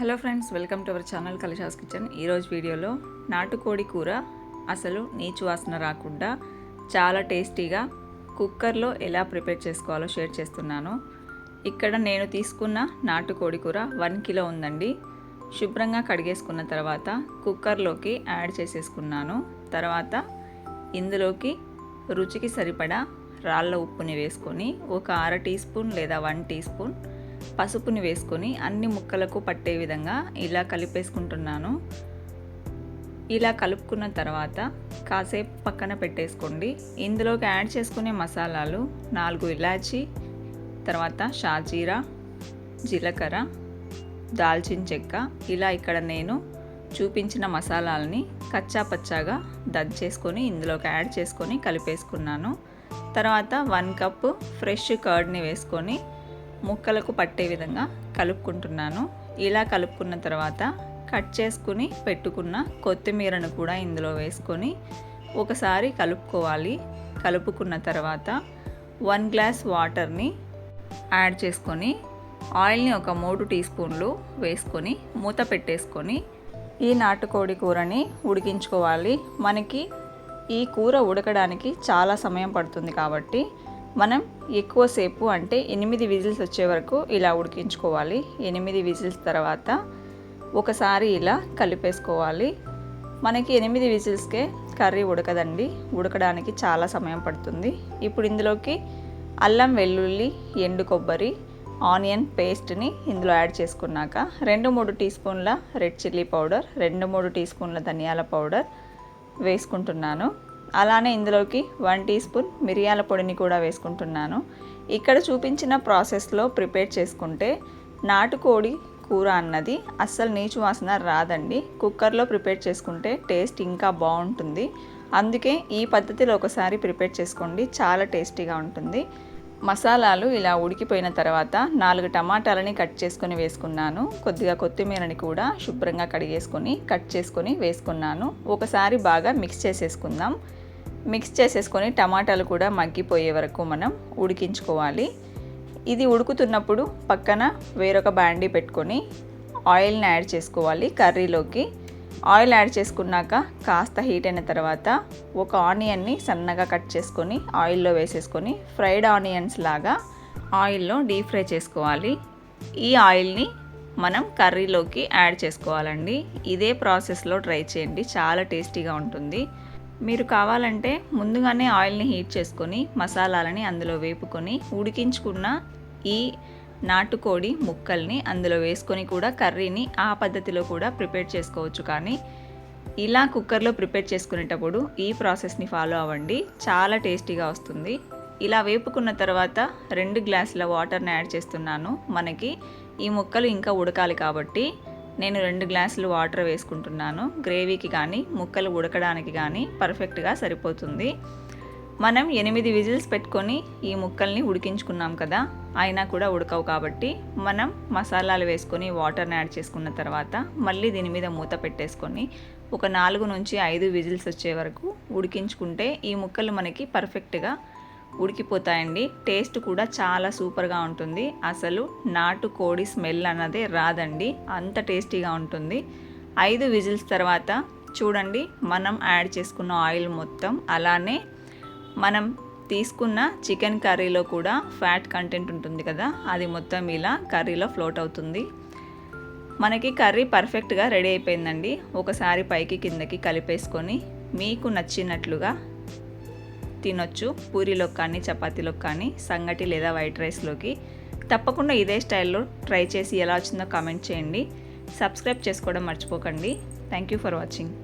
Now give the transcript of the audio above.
Hello friends welcome to our channel Kalishas kitchen. ఈరోజు వీడియోలో నాటుకోడి కూర అసలు నీచు వాసన రాకుండా చాలా టేస్టీగా కుక్కర్లో ఎలా ప్రిపేర్ చేసుకోవాలో షేర్ చేస్తున్నాను. ఇక్కడ నేను తీసుకున్న నాటుకోడి కూర వన్ కిలో ఉందండి. శుభ్రంగా కడిగేసుకున్న తర్వాత కుక్కర్లోకి యాడ్ చేసేసుకున్నాను. తర్వాత ఇందులోకి రుచికి సరిపడా రాళ్ళ ఉప్పుని వేసుకొని ఒక అర టీ స్పూన్ లేదా వన్ టీ స్పూన్ పసుపుని వేసుకొని అన్ని ముక్కలకు పట్టే విధంగా ఇలా కలిపేసుకుంటున్నాను. ఇలా కలుపుకున్న తర్వాత కాసేపు పక్కన పెట్టేసుకోండి. ఇందులోకి యాడ్ చేసుకునే మసాలాలు నాలుగు ఇలాచి తర్వాత షాజీరా జీలకర్ర దాల్చిన చెక్క. ఇలా ఇక్కడ నేను చూపించిన మసాలాలని కచ్చా పచ్చాగా దంచేసుకొని ఇందులోకి యాడ్ చేసుకొని కలిపేసుకున్నాను. తర్వాత వన్ కప్ ఫ్రెష్ కర్డ్ని వేసుకొని ముక్కలకు పట్టే విధంగా కలుపుకుంటున్నాను. ఇలా కలుపుకున్న తర్వాత కట్ చేసుకుని పెట్టుకున్న కొత్తిమీరను కూడా ఇందులో వేసుకొని ఒకసారి కలుపుకోవాలి. కలుపుకున్న తర్వాత వన్ గ్లాస్ వాటర్ని యాడ్ చేసుకొని ఆయిల్ని ఒక మూడు టీ స్పూన్లు వేసుకొని మూత పెట్టేసుకొని ఈ నాటుకోడి కూరని ఉడికించుకోవాలి. మనకి ఈ కూర ఉడకడానికి చాలా సమయం పడుతుంది కాబట్టి మనం ఎక్కువసేపు అంటే ఎనిమిది విజిల్స్ వచ్చే వరకు ఇలా ఉడికించుకోవాలి. ఎనిమిది విజిల్స్ తర్వాత ఒకసారి ఇలా కలిపేసుకోవాలి. మనకి ఎనిమిది విజిల్స్కే కర్రీ ఉడకదండి. ఉడకడానికి చాలా సమయం పడుతుంది. ఇప్పుడు ఇందులోకి అల్లం వెల్లుల్లి ఎండు కొబ్బరి ఆనియన్ పేస్ట్ని ఇందులో యాడ్ చేసుకున్నాక రెండు మూడు టీ స్పూన్ల రెడ్ చిల్లీ పౌడర్ రెండు మూడు టీ స్పూన్ల ధనియాల పౌడర్ వేసుకుంటున్నాను. అలానే ఇందులోకి వన్ టీ స్పూన్ మిరియాల పొడిని కూడా వేసుకుంటున్నాను. ఇక్కడ చూపించిన ప్రాసెస్లో ప్రిపేర్ చేసుకుంటే నాటుకోడి కూర అన్నది అస్సలు నీచు వాసన రాదండి. కుక్కర్లో ప్రిపేర్ చేసుకుంటే టేస్ట్ ఇంకా బాగుంటుంది. అందుకే ఈ పద్ధతిలో ఒకసారి ప్రిపేర్ చేసుకోండి చాలా టేస్టీగా ఉంటుంది. మసాలాలు ఇలా ఉడికిపోయిన తర్వాత నాలుగు టమాటాలని కట్ చేసుకొని వేసుకున్నాను. కొద్దిగా కొత్తిమీరని కూడా శుభ్రంగా కడిగేసుకొని కట్ చేసుకొని వేసుకున్నాను. ఒకసారి బాగా మిక్స్ చేసేసుకుందాం. మిక్స్ చేసేసుకొని టమాటాలు కూడా మగ్గిపోయే వరకు మనం ఉడికించుకోవాలి. ఇది ఉడుకుతున్నప్పుడు పక్కన వేరొక బ్యాండీ పెట్టుకొని ఆయిల్ని యాడ్ చేసుకోవాలి కర్రీలోకి. ఆయిల్ యాడ్ చేసుకున్నాక కాస్త హీట్ అయిన తర్వాత ఒక ఆనియన్ని సన్నగా కట్ చేసుకొని ఆయిల్లో వేసేసుకొని ఫ్రైడ్ ఆనియన్స్ లాగా ఆయిల్లో డీప్ ఫ్రై చేసుకోవాలి. ఈ ఆయిల్ని మనం కర్రీలోకి యాడ్ చేసుకోవాలండి. ఇదే ప్రాసెస్లో ట్రై చేయండి. చాలా టేస్టీగా ఉంటుంది. మీరు కావాలంటే ముందుగానే ఆయిల్ని హీట్ చేసుకొని మసాలాలని అందులో వేపుకొని ఉడికించుకున్న ఈ నాటుకోడి ముక్కల్ని అందులో వేసుకొని కూడా కర్రీని ఆ పద్ధతిలో కూడా ప్రిపేర్ చేసుకోవచ్చు. కానీ ఇలా కుక్కర్లో ప్రిపేర్ చేసుకునేటప్పుడు ఈ ప్రాసెస్ని ఫాలో అవ్వండి. చాలా టేస్టీగా వస్తుంది. ఇలా వేపుకున్న తర్వాత రెండు గ్లాసుల వాటర్ని యాడ్ చేస్తున్నాను. మనకి ఈ ముక్కలు ఇంకా ఉడకాలి కాబట్టి నేను రెండు గ్లాసులు వాటర్ వేసుకుంటున్నాను. గ్రేవీకి కానీ ముక్కలు ఉడకడానికి కానీ పర్ఫెక్ట్గా సరిపోతుంది. మనం ఎనిమిది విజిల్స్ పెట్టుకొని ఈ ముక్కల్ని ఉడికించుకున్నాం కదా అయినా కూడా ఉడకవు కాబట్టి మనం మసాలాలు వేసుకొని వాటర్ని యాడ్ చేసుకున్న తర్వాత మళ్ళీ దీని మీద మూత పెట్టేసుకొని ఒక నాలుగు నుంచి ఐదు విజిల్స్ వచ్చే వరకు ఉడికించుకుంటే ఈ ముక్కలు మనకి పర్ఫెక్ట్గా ఉడికిపోతాయండి. టేస్ట్ కూడా చాలా సూపర్గా ఉంటుంది. అసలు నాటు కోడి స్మెల్ అన్నదే రాదండి. అంత టేస్టీగా ఉంటుంది. ఐదు విజిల్స్ తర్వాత చూడండి మనం యాడ్ చేసుకున్న ఆయిల్ మొత్తం అలానే మనం తీసుకున్న చికెన్ కర్రీలో కూడా ఫ్యాట్ కంటెంట్ ఉంటుంది కదా అది మొత్తం ఇలా కర్రీలో ఫ్లోట్ అవుతుంది. మనకి కర్రీ పర్ఫెక్ట్గా రెడీ అయిపోయిందండి. ఒకసారి పైకి కిందకి కలిపేసుకొని మీకు నచ్చినట్లుగా తినొచ్చు. పూరిలో కానీ చపాతీలోకి కానీ సంగటి లేదా వైట్ రైస్లోకి. తప్పకుండా ఇదే స్టైల్లో ట్రై చేసి ఎలా వచ్చిందో కామెంట్ చేయండి. సబ్స్క్రైబ్ చేసుకోవడం మర్చిపోకండి. Thank you for watching.